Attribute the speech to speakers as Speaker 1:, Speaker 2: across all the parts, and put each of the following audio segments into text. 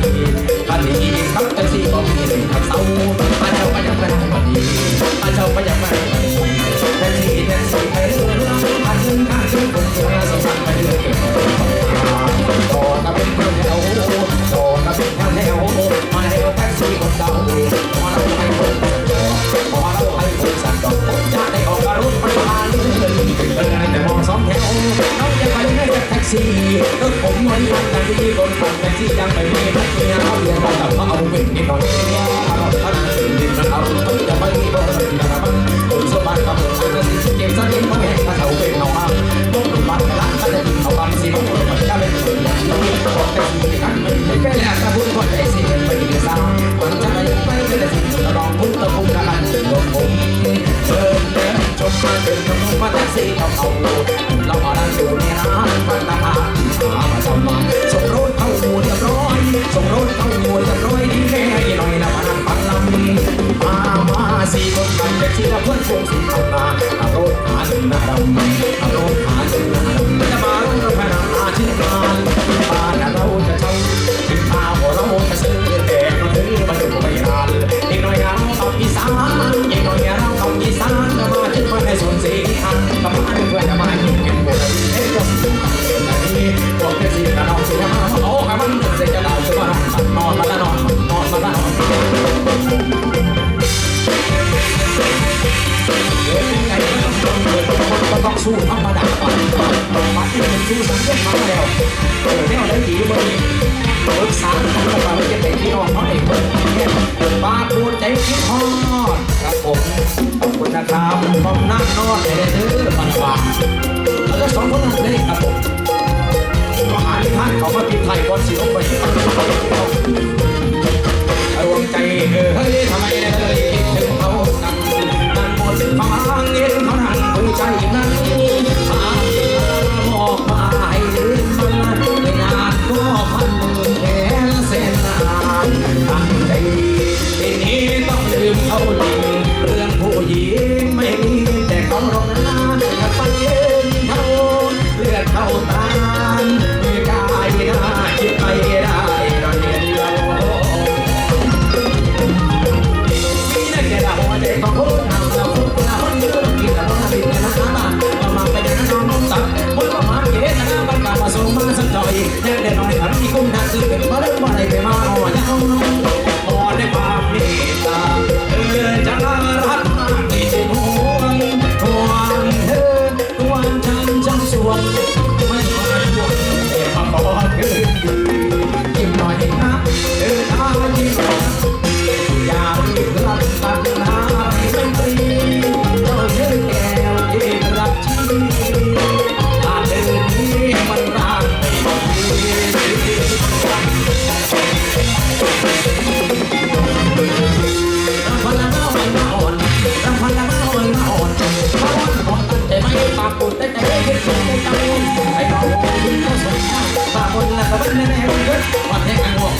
Speaker 1: ดีอันนี้ครับจังสีบอกมีเลยครับเศร้า สิงหเพื่อนช่วงสิงหาตาอาโตหาสิงหาดำอาโตหาสิงหาดำไม่จะมาลุ้นกับแม่นางอาชิตานป่าเราจะชงถึงป่าหัวเราจะซื้อแต่ก็ถือมาดูไม่นานเด็หน่อยเราต้องอีสานเด็หน่อยเราต้องอีสานก็มาจิ้มไปในสวนสีงหาก็มาดูเพื่อนจะมาหิ้วกินบุหรี่เอ็กซ์ก็สิงหานี้บอกแค่สิงหาเราสิงหาโอ้ให้มันเสร็จจะดาวจะมานอนมาแล้วนอนนอนมาแล้วนอน เบิ้งปรึกษากันข้าไปว่าจะไปเที่ยวเขาได้เบิ้งเนี่ยบาดโดนใจคิดฮอดครับผมขอบคุณนะครับผมนั่งนอนเลยเด้อมันว่งแล้วก็สองคนนั้นเลยครับผมก็หาที่ท่าเขามาพิมพ์ไทยก่อนสิลงไป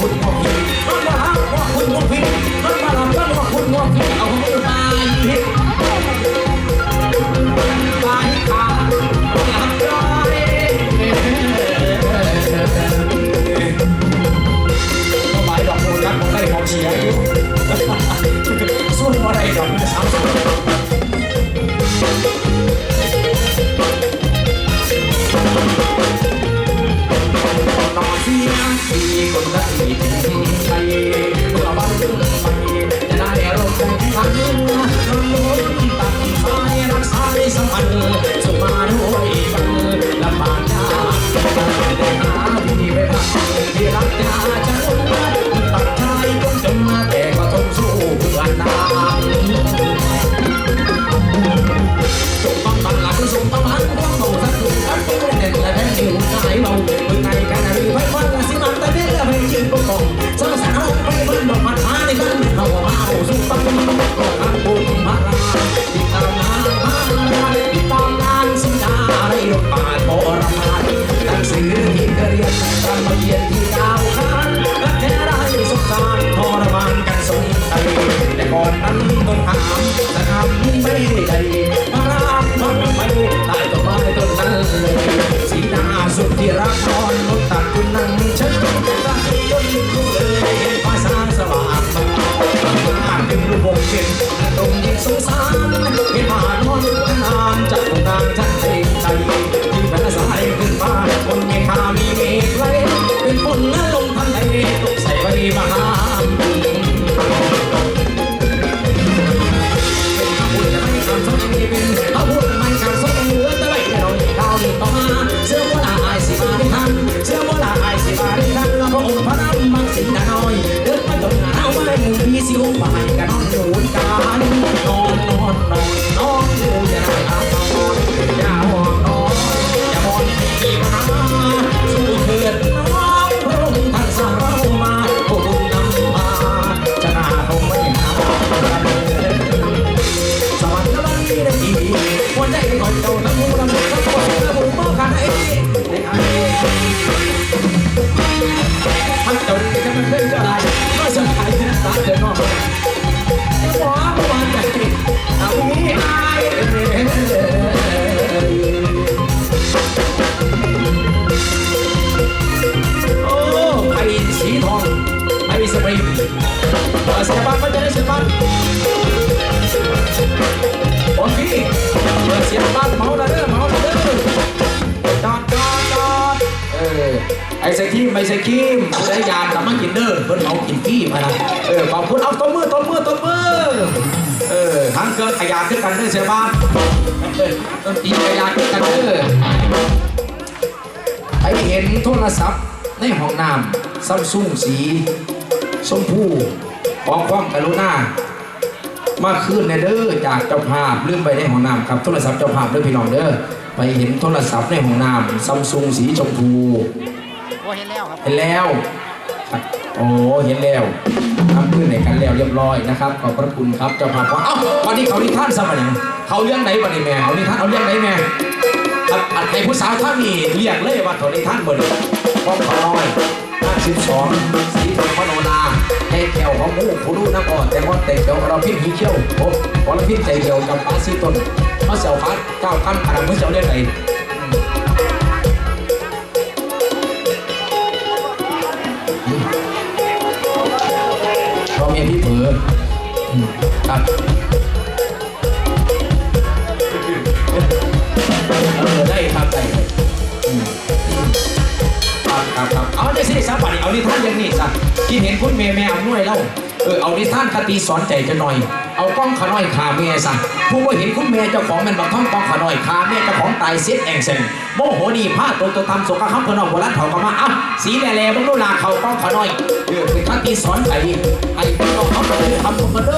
Speaker 1: ว่าแท้ งรูปวงเก่งตรงยิ่งสงสารเห็นผ่านนอน พี่สิวไปกันนอนอยู่กันนอนนอนนอนนอน มือต้นมือต้นมือ เออทั้งเกิดขยะขึ้นกันเด้อเสียบ้านเออต้นตีขยะขึ้นกันเด้อไปเห็นโทรศัพท์ในห้องน้ำซัมซุงสีชมพูขอความกรุณามาคืนในเด้อจากเจ้าภาพลืมไปในห้องน้ำครับโทรศัพท์เจ้าภาพเด้อพี่น้องเด้อไปเห็นโทรศัพท์ในห้องน้ำซัมซุงสีชมพู
Speaker 2: โอ้เห็นแล้วครับ
Speaker 1: เห็นแล้วครับ โอ้เห็นแล้วทำขึ้นในกันแล้วเรียบร้อยนะครับขอบพระคุณครับเจ้าภาพว่าเอ้าวันนี้เขานิท่านสมัยเขาเรื่องไหนวันนี้แม่เขานิท่านเอาเรื่องไหนแม่ครับอันให้ผู้สาวท่านนี่เรียกเลยว่าเขานิท่านบ่เลยป้อมเขาน้อยห้าสิบสองสีทองพโนนาใจแก้วของมูผู้รู้นักอ่อนแต่ว่าแต่เขียวเราพิมพ์หีเขี้ยวโอ้พอเราพิมพ์ใจเขียวกับฟ้าสีต้นเขาเสียวฟ้าเก้ากันขนาดเมื่อเจ้าเรื่องไหน ครับได้ครับได้ครับครับครับเอาได้สิสาบัดเอานิท่านอย่างนี้ซะคิดเห็นคุณแม่แม่อำนวยเล่าเออเอานิท่านคติสอนใจจะหน่อย เอากล้องขน้อยขาแม่ซะผู้ว่าเห็นคุณแม่เจ้าของมันบักท่องกล้องขน้อยขาแม่เจ้าของตายเสียแองเซนโมโหดีพลาตัวตัวทำสกข้ามพนองโบราณเถากมาเอะสีแหล่ๆบรรลุลาเขากล้องขน้อยเออเป็นคติสอนใจให้พี่น้องเขาไปทำกันเด้อ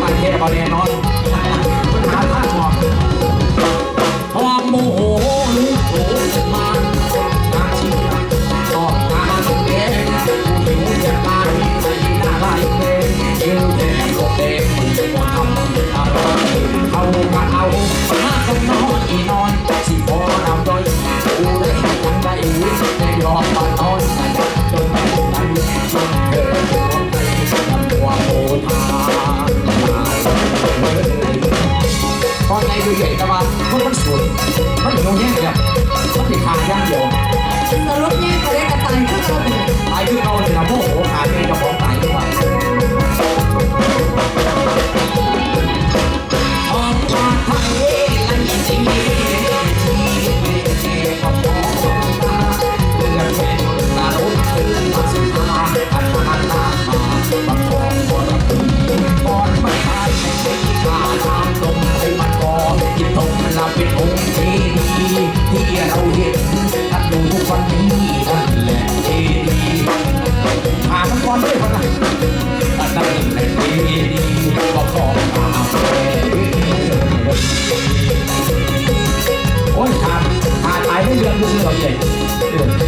Speaker 1: ปันเทปบอลแน่นอน Народные порядок танцев.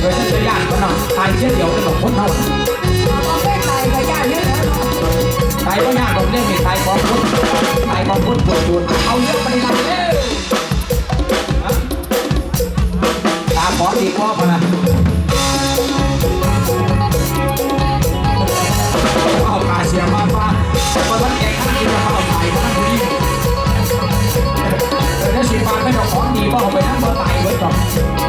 Speaker 1: เคยที่จะยากก็นำตายเช่อเดียวกั
Speaker 3: นหลงพ้นเท่า
Speaker 1: ตายก็ยางนี้ตายองคนตายของคนปวดจูนเอาเยอะ
Speaker 3: ไปนะ
Speaker 1: ตาขอตีข้อพนะเอากาเสียมาฟ้าเพระว่าแกข้างที่จะเข้าไปข้างนี้แต่ถ้าสิบาไม่ต้องของดีก็เาไปนั่งก็ตายไว้ก่อน